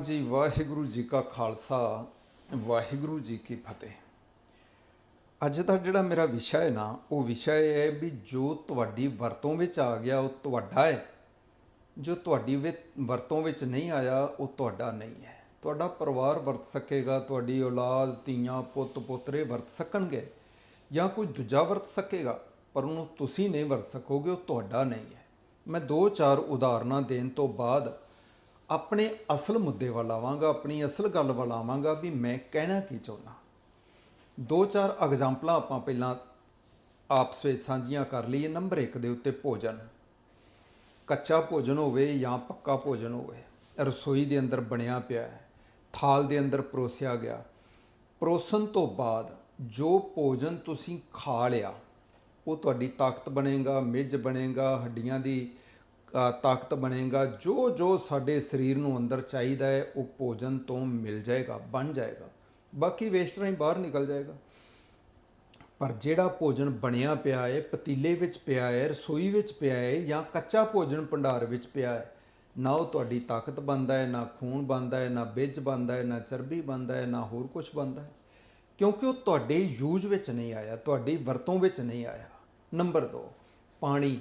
ਜੀ, ਵਾਹਿਗੁਰੂ ਜੀ ਕਾ ਖਾਲਸਾ, ਵਾਹਿਗੁਰੂ ਜੀ ਕੀ ਫਤਿਹ। ਅੱਜ ਦਾ ਜਿਹੜਾ ਮੇਰਾ ਵਿਸ਼ਾ ਹੈ ਨਾ, ਉਹ ਵਿਸ਼ਾ ਇਹ ਹੈ ਵੀ ਜੋ ਤੁਹਾਡੀ ਵਰਤੋਂ ਵਿੱਚ ਆ ਗਿਆ, ਉਹ ਤੁਹਾਡਾ ਹੈ। ਜੋ ਤੁਹਾਡੀ ਵਿੱਚ, ਵਰਤੋਂ ਵਿੱਚ ਨਹੀਂ ਆਇਆ, ਉਹ ਤੁਹਾਡਾ ਨਹੀਂ ਹੈ। ਤੁਹਾਡਾ ਪਰਿਵਾਰ ਵਰਤ ਸਕੇਗਾ, ਤੁਹਾਡੀ ਔਲਾਦ, ਧੀਆਂ, ਪੁੱਤ, ਪੋਤਰੇ ਵਰਤ ਸਕਣਗੇ ਜਾਂ ਕੋਈ ਦੂਜਾ ਵਰਤ ਸਕੇਗਾ, ਪਰ ਉਹਨੂੰ ਤੁਸੀਂ ਨਹੀਂ ਵਰਤ ਸਕੋਗੇ, ਉਹ ਤੁਹਾਡਾ ਨਹੀਂ ਹੈ। ਮੈਂ ਦੋ ਚਾਰ ਉਦਾਹਰਨਾਂ ਦੇਣ ਤੋਂ ਬਾਅਦ ਆਪਣੇ ਅਸਲ ਮੁੱਦੇ ਵੱਲ ਆਵਾਂਗਾ, ਆਪਣੀ ਅਸਲ ਗੱਲ ਵੱਲ ਆਵਾਂਗਾ ਵੀ ਮੈਂ ਕਹਿਣਾ ਕੀ ਚਾਹੁੰਦਾ। ਦੋ ਚਾਰ ਐਗਜ਼ਾਮਪਲਾਂ ਆਪਾਂ ਪਹਿਲਾਂ ਆਪਸ ਵਿੱਚ ਸਾਂਝੀਆਂ ਕਰ ਲਈਏ। ਨੰਬਰ 1 ਦੇ ਉੱਤੇ ਭੋਜਨ। ਕੱਚਾ ਭੋਜਨ ਹੋਵੇ ਜਾਂ ਪੱਕਾ ਭੋਜਨ ਹੋਵੇ, ਰਸੋਈ ਦੇ ਅੰਦਰ ਬਣਿਆ ਪਿਆ ਹੈ, ਥਾਲ ਦੇ ਅੰਦਰ ਪਰੋਸਿਆ ਗਿਆ। ਪਰੋਸਣ ਤੋਂ ਬਾਅਦ ਜੋ ਭੋਜਨ ਤੁਸੀਂ ਖਾ ਲਿਆ, ਉਹ ਤੁਹਾਡੀ ਤਾਕਤ ਬਣੇਗਾ, ਮਿੱਝ ਬਣੇਗਾ, ਹੱਡੀਆਂ ਦੀ ਤਾਕਤ ਬਣੇਗਾ, ਜੋ ਜੋ ਸਾਡੇ ਸਰੀਰ ਨੂੰ ਅੰਦਰ ਚਾਹੀਦਾ ਹੈ, ਉਹ ਭੋਜਨ ਤੋਂ ਮਿਲ ਜਾਏਗਾ, ਬਣ ਜਾਏਗਾ। ਬਾਕੀ ਵੇਸਟ ਰਾਹੀਂ ਬਾਹਰ ਨਿਕਲ ਜਾਏਗਾ। ਪਰ ਜਿਹੜਾ ਭੋਜਨ ਬਣਿਆ ਪਿਆ ਹੈ, ਪਤੀਲੇ ਵਿੱਚ ਪਿਆ ਹੈ, ਰਸੋਈ ਵਿੱਚ ਪਿਆ ਹੈ ਜਾਂ ਕੱਚਾ ਭੋਜਨ ਭੰਡਾਰ ਵਿੱਚ ਪਿਆ ਹੈ, ਨਾ ਉਹ ਤੁਹਾਡੀ ਤਾਕਤ ਬਣਦਾ ਹੈ, ਨਾ ਖੂਨ ਬਣਦਾ ਹੈ, ਨਾ ਬਿੱਜ ਬਣਦਾ ਹੈ, ਨਾ ਚਰਬੀ ਬਣਦਾ ਹੈ, ਨਾ ਹੋਰ ਕੁਝ ਬਣਦਾ ਹੈ। ਕਿਉਂਕਿ ਉਹ ਤੁਹਾਡੇ ਯੂਜ਼ ਵਿੱਚ ਨਹੀਂ ਆਇਆ, ਤੁਹਾਡੀ ਵਰਤੋਂ ਵਿੱਚ ਨਹੀਂ ਆਇਆ। ਨੰਬਰ 2 ਪਾਣੀ।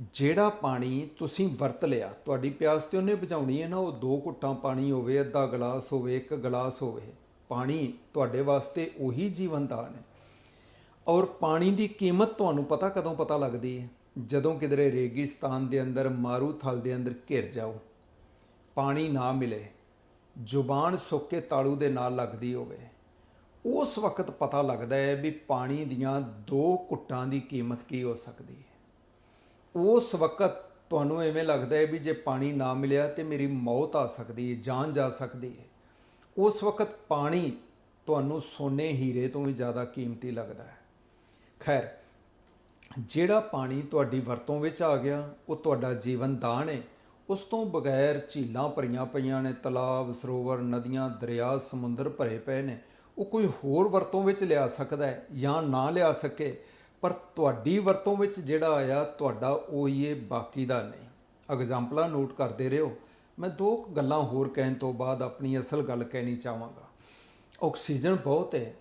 ਜਿਹੜਾ ਪਾਣੀ ਤੁਸੀਂ ਵਰਤ ਲਿਆ, ਤੁਹਾਡੀ ਪਿਆਸ ਤੇ ਉਹਨੇ ਬੁਝਾਉਣੀ ਹੈ ਨਾ, ਉਹ ਦੋ ਘੁੱਟਾਂ ਪਾਣੀ ਹੋਵੇ, ਅੱਧਾ ਗਲਾਸ ਹੋਵੇ, ਇੱਕ ਗਲਾਸ ਹੋਵੇ। ਪਾਣੀ ਤੁਹਾਡੇ ਵਾਸਤੇ ਉਹੀ ਜੀਵਨ ਦਾਨ ਹੈ। ਔਰ ਪਾਣੀ ਦੀ ਕੀਮਤ ਤੁਹਾਨੂੰ ਪਤਾ ਕਦੋਂ ਪਤਾ ਲੱਗਦੀ ਹੈ? ਜਦੋਂ ਕਿਧਰੇ ਰੇਗਿਸਤਾਨ ਦੇ ਅੰਦਰ, ਮਾਰੂਥਲ ਦੇ ਅੰਦਰ ਘਿਰ ਜਾਓ। ਪਾਣੀ ਨਾ ਮਿਲੇ, ਜ਼ੁਬਾਨ ਸੁੱਕ ਕੇ ਤਾਲੂ ਦੇ ਨਾਲ ਲੱਗਦੀ ਹੋਵੇ। ਉਸ ਵਕਤ ਪਤਾ ਲੱਗਦਾ ਹੈ ਵੀ ਪਾਣੀ ਦੀਆਂ ਦੋ ਘੁੱਟਾਂ ਦੀ ਕੀਮਤ ਕੀ ਹੋ ਸਕਦੀ ਹੈ। ਉਸ ਵਕਤ ਤੁਹਾਨੂੰ ਐਵੇਂ ਲੱਗਦਾ ਹੈ ਵੀ ਜੇ ਪਾਣੀ ਨਾ ਮਿਲਿਆ ਤੇ ਮੇਰੀ ਮੌਤ ਆ ਸਕਦੀ ਹੈ, ਜਾਨ ਜਾ ਸਕਦੀ ਹੈ। ਉਸ ਵਕਤ ਪਾਣੀ ਤੁਹਾਨੂੰ ਸੋਨੇ ਹੀਰੇ ਤੋਂ ਵੀ ਜ਼ਿਆਦਾ ਕੀਮਤੀ ਲੱਗਦਾ ਹੈ। ਖੈਰ, ਜਿਹੜਾ ਪਾਣੀ ਤੁਹਾਡੀ ਵਰਤੋਂ ਵਿੱਚ ਆ ਗਿਆ, ਉਹ ਤੁਹਾਡਾ ਜੀਵਨ ਦਾਨ ਹੈ। ਉਸ ਤੋਂ ਬਗੈਰ ਝੀਲਾਂ ਭਰੀਆਂ ਪਈਆਂ ਨੇ, ਤਲਾਬ, ਸਰੋਵਰ, ਨਦੀਆਂ, ਦਰਿਆ, ਸਮੁੰਦਰ ਭਰੇ ਪਏ ਨੇ। ਉਹ ਕੋਈ ਹੋਰ ਵਰਤੋਂ ਵਿੱਚ ਲਿਆ ਸਕਦਾ ਹੈ ਜਾਂ ਨਾ ਲਿਆ ਸਕੇ। ਪਰ ਤੁਹਾਡੀ ਵਰਤੋਂ ਵਿੱਚ ਜਿਹੜਾ ਆਇਆ ਤੁਹਾਡਾ ਉਹ ਹੀ ਹੈ ਬਾਕੀ ਦਾ ਨਹੀਂ। ਐਗਜ਼ਾਮਪਲਾਂ ਨੋਟ ਕਰਦੇ ਰਹੋ। ਮੈਂ ਦੋ ਕੁ ਗੱਲਾਂ ਹੋਰ ਕਹਿਣ ਤੋਂ ਬਾਅਦ ਆਪਣੀ ਅਸਲ ਗੱਲ ਕਹਿਣੀ ਚਾਹਾਂਗਾ। ਆਕਸੀਜਨ ਬਹੁਤ ਹੈ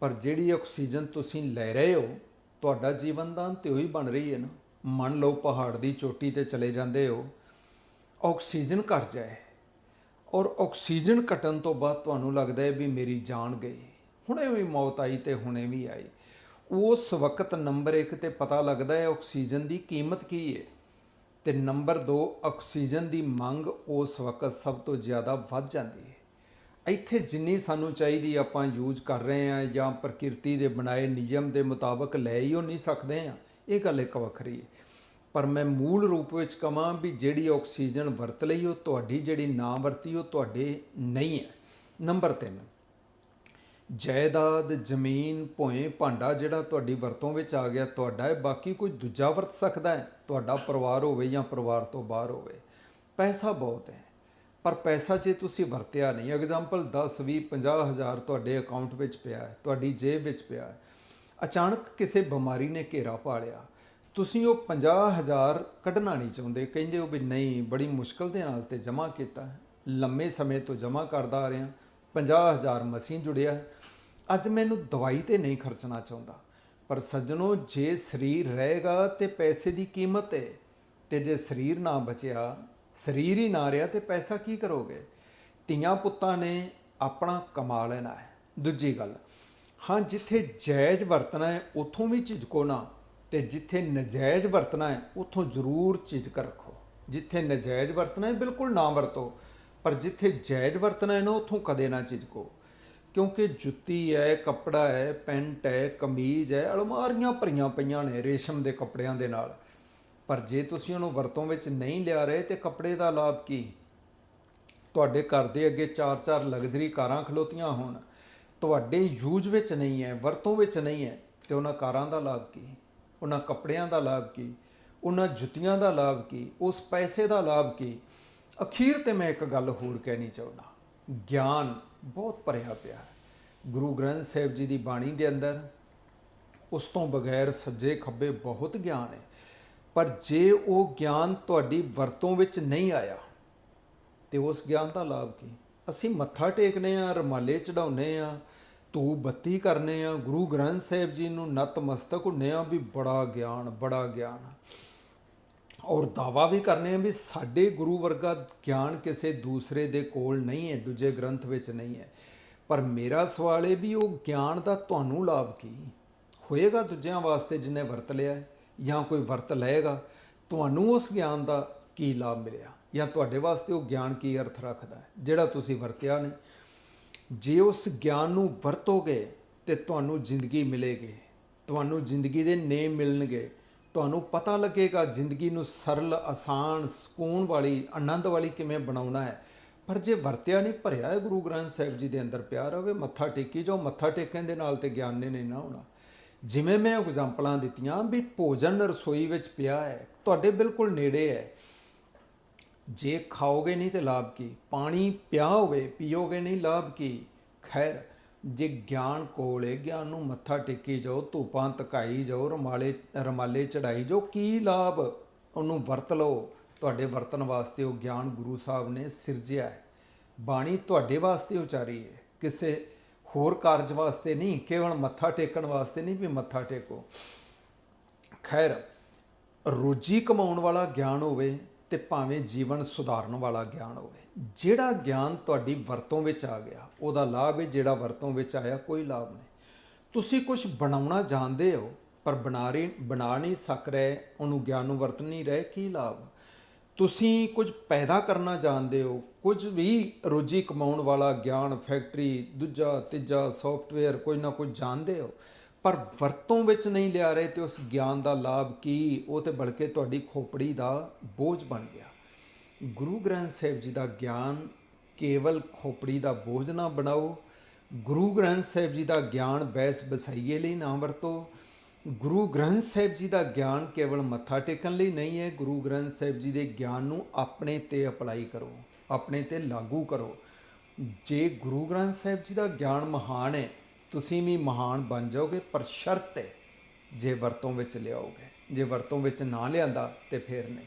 ਪਰ ਜਿਹੜੀ ਆਕਸੀਜਨ ਤੁਸੀਂ ਲੈ ਰਹੇ ਹੋ, ਤੁਹਾਡਾ ਜੀਵਨ ਦਾਨ ਤੇ ਉਹੀ ਬਣ ਰਹੀ ਹੈ ਨਾ। ਮੰਨ ਲਓ ਪਹਾੜ ਦੀ ਚੋਟੀ ਤੇ ਚਲੇ ਜਾਂਦੇ ਹੋ, ਆਕਸੀਜਨ ਘਟ ਜਾਏ। ਔਰ ਆਕਸੀਜਨ ਘਟਣ ਤੋਂ ਬਾਅਦ ਤੁਹਾਨੂੰ ਲੱਗਦਾ ਹੈ ਵੀ ਮੇਰੀ ਜਾਨ ਗਈ। ਹੁਣੇ ਵੀ ਮੌਤ ਆਈ ਤੇ ਹੁਣੇ ਵੀ ਆਈ। ਉਸ ਵਕਤ ਨੰਬਰ 1 ਤੇ ਪਤਾ ਲੱਗਦਾ ਹੈ ਆਕਸੀਜਨ ਦੀ ਕੀਮਤ ਕੀ ਹੈ। ਤੇ ਨੰਬਰ 2 ਆਕਸੀਜਨ ਦੀ ਮੰਗ ਉਸ ਵਕਤ ਸਭ ਤੋਂ ਜ਼ਿਆਦਾ ਵੱਧ ਜਾਂਦੀ ਹੈ। ਇੱਥੇ ਜਿੰਨੀ ਸਾਨੂੰ ਚਾਹੀਦੀ ਆਪਾਂ ਯੂਜ਼ ਕਰ ਰਹੇ ਹਾਂ ਜਾਂ ਪ੍ਰਕਿਰਤੀ ਦੇ ਬਣਾਏ ਨਿਯਮ ਦੇ ਮੁਤਾਬਕ ਲੈ ਹੀ ਉਹ ਨਹੀਂ ਸਕਦੇ ਆ ਇਹ ਗੱਲ ਇੱਕ ਵੱਖਰੀ ਹੈ। ਪਰ ਮੈਂ ਮੂਲ ਰੂਪ ਵਿੱਚ ਕਹਾਂ ਵੀ ਜਿਹੜੀ ਆਕਸੀਜਨ ਵਰਤ ਲਈ ਉਹ ਤੁਹਾਡੀ ਜਿਹੜੀ ਨਾ ਵਰਤੀ ਉਹ ਤੁਹਾਡੇ ਨਹੀਂ ਹੈ। ਨੰਬਰ 3 ਜਾਇਦਾਦ ਜ਼ਮੀਨ ਭੋਏ ਭਾਂਡਾ ਜਿਹੜਾ ਤੁਹਾਡੀ ਵਰਤੋਂ ਵਿੱਚ ਆ ਗਿਆ, ਤੁਹਾਡਾ ਹੈ, ਬਾਕੀ ਕੋਈ ਦੂਜਾ ਵਰਤ ਸਕਦਾ ਹੈ? ਤੁਹਾਡਾ ਪਰਿਵਾਰ ਹੋਵੇ ਜਾਂ ਪਰਿਵਾਰ ਤੋਂ ਬਾਹਰ ਹੋਵੇ। ਪੈਸਾ ਬਹੁਤ ਹੈ, ਪਰ ਪੈਸਾ ਜੇ ਤੁਸੀਂ ਵਰਤਿਆ ਨਹੀਂ ਐਗਜ਼ਾਮਪਲ 10 20 50 ਹਜ਼ਾਰ ਤੁਹਾਡੇ ਅਕਾਊਂਟ ਵਿੱਚ ਪਿਆ ਹੈ, ਤੁਹਾਡੀ ਜੇਬ ਵਿੱਚ ਪਿਆ ਹੈ, ਅਚਾਨਕ ਕਿਸੇ ਬਿਮਾਰੀ ਨੇ ਘੇਰਾ ਪਾ ਲਿਆ, ਤੁਸੀਂ ਉਹ 50 ਹਜ਼ਾਰ ਕੱਢਣਾ ਨਹੀਂ ਚਾਹੁੰਦੇ, ਕਹਿੰਦੇ ਹੋ ਵੀ ਨਹੀਂ, ਬੜੀ ਮੁਸ਼ਕਲ ਦੇ ਨਾਲ ਤੇ ਜਮ੍ਹਾਂ ਕੀਤਾ ਲੰਮੇ ਸਮੇਂ ਤੋਂ ਜਮ੍ਹਾਂ ਕਰਦਾ ਆ ਰਿਹਾ। 50 ਹਜ਼ਾਰ ਮਸੀਂ ਜੁੜਿਆ। ਅੱਜ ਮੈਨੂੰ ਦਵਾਈ ਤੇ ਨਹੀਂ ਖਰਚਣਾ ਚਾਹੁੰਦਾ। ਪਰ ਸੱਜਣੋ, ਜੇ ਸਰੀਰ ਰਹੇਗਾ ਤੇ ਪੈਸੇ ਦੀ ਕੀਮਤ ਹੈ ਤੇ ਜੇ ਸਰੀਰ ਨਾ ਬਚਿਆ, ਸਰੀਰ ਹੀ ਨਾ ਰਿਹਾ ਤੇ ਪੈਸਾ ਕੀ ਕਰੋਗੇ? ਧੀਆਂ ਪੁੱਤਾਂ ਨੇ ਆਪਣਾ ਕਮਾ ਲੈਣਾ ਹੈ। ਦੂਜੀ ਗੱਲ, ਹਾਂ, ਜਿੱਥੇ ਜਾਇਜ਼ ਵਰਤਣਾ ਹੈ, ਉਥੋਂ ਵੀ ਝਿਜਕੋ ਨਾ। ਤੇ ਜਿੱਥੇ ਨਜਾਇਜ਼ ਵਰਤਣਾ ਹੈ, ਉਥੋਂ ਜ਼ਰੂਰ ਝਿਜਕ ਰੱਖੋ। ਜਿੱਥੇ ਨਜਾਇਜ਼ ਵਰਤਣਾ ਹੈ, ਬਿਲਕੁਲ ਨਾ ਵਰਤੋ। ਪਰ ਜਿੱਥੇ ਜਾਇਜ਼ ਵਰਤਣਾ ਹੈ ਨਾ, ਉਥੋਂ ਕਦੇ ਨਾ ਝਿਜਕੋ। ਕਿਉਂਕਿ ਜੁੱਤੀ ਹੈ, ਕੱਪੜਾ ਹੈ, ਪੈਂਟ ਹੈ, ਕਮੀਜ਼ ਹੈ, ਅਲਮਾਰੀਆਂ ਭਰੀਆਂ ਪਈਆਂ ਨੇ ਰੇਸ਼ਮ ਦੇ ਕੱਪੜਿਆਂ ਦੇ ਨਾਲ। ਪਰ ਜੇ ਤੁਸੀਂ ਉਹਨੂੰ ਵਰਤੋਂ ਵਿੱਚ ਨਹੀਂ ਲਿਆ ਰਹੇ, ਤੇ ਕੱਪੜੇ ਦਾ ਲਾਭ ਕੀ? ਤੁਹਾਡੇ ਘਰ ਦੇ ਅੱਗੇ ਚਾਰ ਚਾਰ ਲਗਜ਼ਰੀ ਕਾਰਾਂ ਖਲੋਤੀਆਂ ਹੋਣ। ਤੁਹਾਡੇ ਯੂਜ਼ ਵਿੱਚ ਨਹੀਂ ਹੈ, ਵਰਤੋਂ ਵਿੱਚ ਨਹੀਂ ਹੈ, ਤੇ ਉਹਨਾਂ ਕਾਰਾਂ ਦਾ ਲਾਭ ਕੀ? ਉਹਨਾਂ ਕੱਪੜਿਆਂ ਦਾ ਲਾਭ ਕੀ? ਉਹਨਾਂ ਜੁੱਤੀਆਂ ਦਾ ਲਾਭ ਕੀ? ਉਸ ਪੈਸੇ ਦਾ ਲਾਭ ਕੀ? ਅਖੀਰ ਤੇ ਮੈਂ ਇੱਕ ਗੱਲ ਹੋਰ ਕਹਿਣੀ ਚਾਹੁੰਦਾ। ਗਿਆਨ ਬਹੁਤ ਭਰਿਆ ਪਿਆ ਹੈ। ਗੁਰੂ ਗ੍ਰੰਥ ਸਾਹਿਬ ਜੀ ਦੀ ਬਾਣੀ ਦੇ ਅੰਦਰ ਉਸ ਤੋਂ ਬਗੈਰ ਸੱਜੇ ਖੱਬੇ ਬਹੁਤ ਗਿਆਨ ਹੈ। ਪਰ ਜੇ ਉਹ ਗਿਆਨ ਤੁਹਾਡੀ ਵਰਤੋਂ ਵਿੱਚ ਨਹੀਂ ਆਇਆ, ਤੇ ਉਸ ਗਿਆਨ ਦਾ ਲਾਭ ਕੀ? ਅਸੀਂ ਮੱਥਾ ਟੇਕਨੇ ਆ ਰਮਾਲੇ ਚੜਾਉਨੇ ਆ ਧੂਪ ਬੱਤੀ ਕਰਨੇ ਆ ਗੁਰੂ ਗ੍ਰੰਥ ਸਾਹਿਬ ਜੀ ਨੂੰ ਨਤਮਸਤਕ ਹੁੰਨੇ ਆ ਵੀ ਬੜਾ ਗਿਆਨ ਬੜਾ ਗਿਆਨ। ਔਰ ਦਾਵਾ ਵੀ ਕਰਨੇ ਆ ਵੀ ਸਾਡੇ ਗੁਰੂ ਵਰਗਾ ਗਿਆਨ ਕਿਸੇ ਦੂਸਰੇ ਦੇ ਕੋਲ ਨਹੀਂ ਹੈ, ਦੂਜੇ ਗ੍ਰੰਥ ਵਿੱਚ ਨਹੀਂ ਹੈ। ਪਰ ਮੇਰਾ ਸਵਾਲ ਇਹ ਵੀ ਉਹ ਗਿਆਨ ਦਾ ਤੁਹਾਨੂੰ ਲਾਭ ਕੀ? ਹੋਏਗਾ ਦੂਜਿਆਂ ਵਾਸਤੇ ਜਿਨੇ ਵਰਤ ਲਿਆ ਜਾਂ ਕੋਈ ਵਰਤ ਲਏਗਾ? ਤੁਹਾਨੂੰ ਉਸ ਗਿਆਨ ਦਾ ਕੀ ਲਾਭ ਮਿਲਿਆ? ਜਾਂ ਤੁਹਾਡੇ ਵਾਸਤੇ ਉਹ ਗਿਆਨ ਕੀ ਅਰਥ ਰੱਖਦਾ ਹੈ, ਜਿਹੜਾ ਤੁਸੀਂ ਵਰਤਿਆ ਨਹੀਂ? ਜੇ ਉਸ ਗਿਆਨ ਨੂੰ ਵਰਤੋਗੇ ਤੇ ਤੁਹਾਨੂੰ ਜ਼ਿੰਦਗੀ ਮਿਲੇਗੀ, ਤੁਹਾਨੂੰ ਜ਼ਿੰਦਗੀ ਦੇ ਨੇਮ ਮਿਲਣਗੇ ਤੁਹਾਨੂੰ ਪਤਾ ਲੱਗੇਗਾ ਜ਼ਿੰਦਗੀ ਨੂੰ ਸਰਲ, ਆਸਾਨ, ਸਕੂਨ ਵਾਲੀ, ਆਨੰਦ ਵਾਲੀ ਕਿਵੇਂ ਬਣਾਉਣਾ ਹੈ। ਪਰ ਜੇ ਵਰਤਿਆ ਨਹੀਂ, ਭਰਿਆ ਹੈ ਗੁਰੂ ਗ੍ਰੰਥ ਸਾਹਿਬ ਜੀ ਦੇ ਅੰਦਰ ਪਿਆਰ ਹੋਵੇ ਮੱਥਾ ਟੇਕੀ ਜਾਓ, ਮੱਥਾ ਟੇਕਣ ਦੇ ਨਾਲ ਤੇ ਗਿਆਨ ਨੇ ਨਹੀਂ ਨਾ ਹੋਣਾ ਜਿਵੇਂ ਮੈਂ ਐਗਜ਼ਾਮਪਲਾਂ ਦਿੱਤੀਆਂ ਵੀ ਭੋਜਨ ਰਸੋਈ ਵਿੱਚ ਪਿਆ ਹੈ, ਤੁਹਾਡੇ ਬਿਲਕੁਲ ਨੇੜੇ ਹੈ। ਜੇ ਖਾਓਗੇ ਨਹੀਂ ਤੇ ਲਾਭ ਕੀ? ਪਾਣੀ ਪਿਆ ਹੋਵੇ, ਪੀਓਗੇ ਨਹੀਂ, ਲਾਭ ਕੀ? ਖੈਰ ਜੇ ਗਿਆਨ ਕੋਲੇ ਗਿਆਨ ਨੂੰ ਮੱਥਾ ਟੇਕੀ ਜਾਓ, ਧੂਪਾਂ ਤਕਾਈ ਜਾਓ, ਰਮਾਲੇ ਰਮਾਲੇ ਚੜਾਈ ਜਾਓ, ਕੀ ਲਾਭ ਉਹਨੂੰ ਵਰਤ ਲਓ? ਤੁਹਾਡੇ ਵਰਤਨ ਵਾਸਤੇ ਉਹ ਗਿਆਨ ਗੁਰੂ ਸਾਹਿਬ ਨੇ ਸਿਰਜਿਆ ਹੈ। ਬਾਣੀ ਤੁਹਾਡੇ ਵਾਸਤੇ ਉਚਾਰੀ ਹੈ। ਕਿਸੇ ਹੋਰ ਕਾਰਜ ਵਾਸਤੇ ਨਹੀਂ, ਕੇਵਲ ਮੱਥਾ ਟੇਕਣ ਵਾਸਤੇ ਨਹੀਂ ਵੀ ਮੱਥਾ ਟੇਕੋ। ਖੈਰ, ਰੋਜੀ ਕਮਾਉਣ ਵਾਲਾ ਗਿਆਨ ਹੋਵੇ ਤੇ ਭਾਵੇਂ ਜੀਵਨ ਸੁਧਾਰਨ ਵਾਲਾ ਗਿਆਨ ਹੋਵੇ। ਜਿਹੜਾ ਗਿਆਨ ਤੁਹਾਡੀ ਵਰਤੋਂ ਵਿੱਚ ਆ ਗਿਆ, ਉਹਦਾ ਲਾਭ ਹੈ, ਜਿਹੜਾ ਵਰਤੋਂ ਵਿੱਚ ਆਇਆ, ਕੋਈ ਲਾਭ ਨਹੀਂ। ਤੁਸੀਂ ਕੁਝ ਬਣਾਉਣਾ ਜਾਣਦੇ ਹੋ, ਪਰ ਬਣਾ ਰਹੇ ਬਣਾ ਨਹੀਂ ਸਕ ਰਹੇ, ਉਹਨੂੰ ਗਿਆਨ ਨੂੰ ਵਰਤ ਨਹੀਂ ਰਹੇ, ਕੀ ਲਾਭ? ਤੁਸੀਂ ਕੁਝ ਪੈਦਾ ਕਰਨਾ ਜਾਣਦੇ ਹੋ, ਕੁਝ ਵੀ ਰੋਜੀ ਕਮਾਉਣ ਵਾਲਾ ਗਿਆਨ, ਫੈਕਟਰੀ, ਦੂਜਾ, ਤੀਜਾ ਸੌਫਟਵੇਅਰ ਕੋਈ ਨਾ ਕੁਝ ਜਾਣਦੇ ਹੋ, ਪਰ ਵਰਤੋਂ ਵਿੱਚ ਨਹੀਂ ਲਿਆ ਰਹੇ ਤੇ ਉਸ ਗਿਆਨ ਦਾ ਲਾਭ ਕੀ? ਉਹ ਤੇ ਬਲਕਿ ਤੁਹਾਡੀ ਖੋਪੜੀ ਦਾ ਬੋਝ ਬਣ ਗਿਆ। ਗੁਰੂ ਗ੍ਰੰਥ ਸਾਹਿਬ ਜੀ ਦਾ ਗਿਆਨ ਕੇਵਲ ਖੋਪੜੀ ਦਾ ਬੋਝ ਨਾ ਬਣਾਓ। ਗੁਰੂ ਗ੍ਰੰਥ ਸਾਹਿਬ ਜੀ ਦਾ ਗਿਆਨ ਬੈਸ ਬਸਾਈਏ ਲਈ ਨਾ ਵਰਤੋ। ਗੁਰੂ ਗ੍ਰੰਥ ਸਾਹਿਬ ਜੀ ਦਾ ਗਿਆਨ ਕੇਵਲ ਮੱਥਾ ਟੇਕਣ ਲਈ ਨਹੀਂ ਹੈ। ਗੁਰੂ ਗ੍ਰੰਥ ਸਾਹਿਬ ਜੀ ਦੇ ਗਿਆਨ ਨੂੰ ਆਪਣੇ ਤੇ ਅਪਲਾਈ ਕਰੋ, ਆਪਣੇ ਤੇ ਲਾਗੂ ਕਰੋ। ਜੇ ਗੁਰੂ ਗ੍ਰੰਥ ਸਾਹਿਬ ਜੀ ਦਾ ਗਿਆਨ ਮਹਾਨ ਹੈ, ਤੁਸੀਂ ਵੀ ਮਹਾਨ ਬਣ ਜਾਓਗੇ, ਪਰ ਸ਼ਰਤ ਹੈ, ਜੇ ਵਰਤੋਂ ਵਿੱਚ ਲਿਆਓਗੇ, ਜੇ ਵਰਤੋਂ ਵਿੱਚ ਨਾ ਲਿਆਂਦਾ ਤੇ ਫਿਰ ਨਹੀਂ।